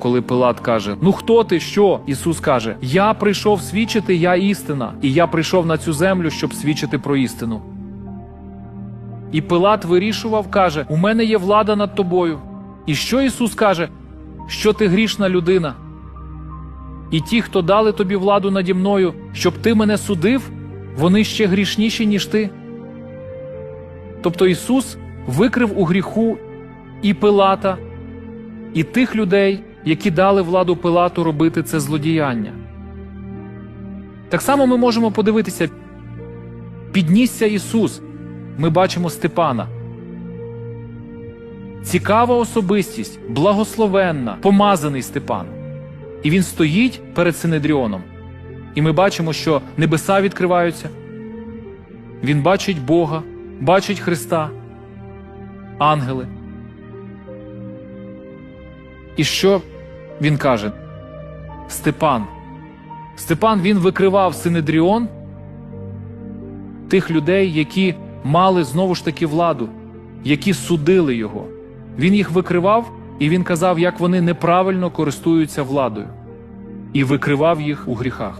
коли Пилат каже: Ну хто ти? Що? Ісус каже: Я прийшов свідчити, я істина, і я прийшов на цю землю, щоб свідчити про істину. І Пилат вирішував, каже: У мене є влада над тобою. І що Ісус каже? Що ти грішна людина? І ті, хто дали тобі владу наді мною, щоб ти мене судив, вони ще грішніші, ніж ти. Тобто Ісус викрив у гріху і Пилата, і тих людей, які дали владу Пилату робити це злодіяння. Так само ми можемо подивитися, піднісся Ісус, ми бачимо Степана. Цікава особистість, благословенна, помазаний Степан. І він стоїть перед Синедріоном. І ми бачимо, що небеса відкриваються. Він бачить Бога, бачить Христа, ангели. І що він каже? Степан. Степан він викривав Синедріон тих людей, які мали знову ж таки владу, які судили його. Він їх викривав, і він казав, як вони неправильно користуються владою, і викривав їх у гріхах.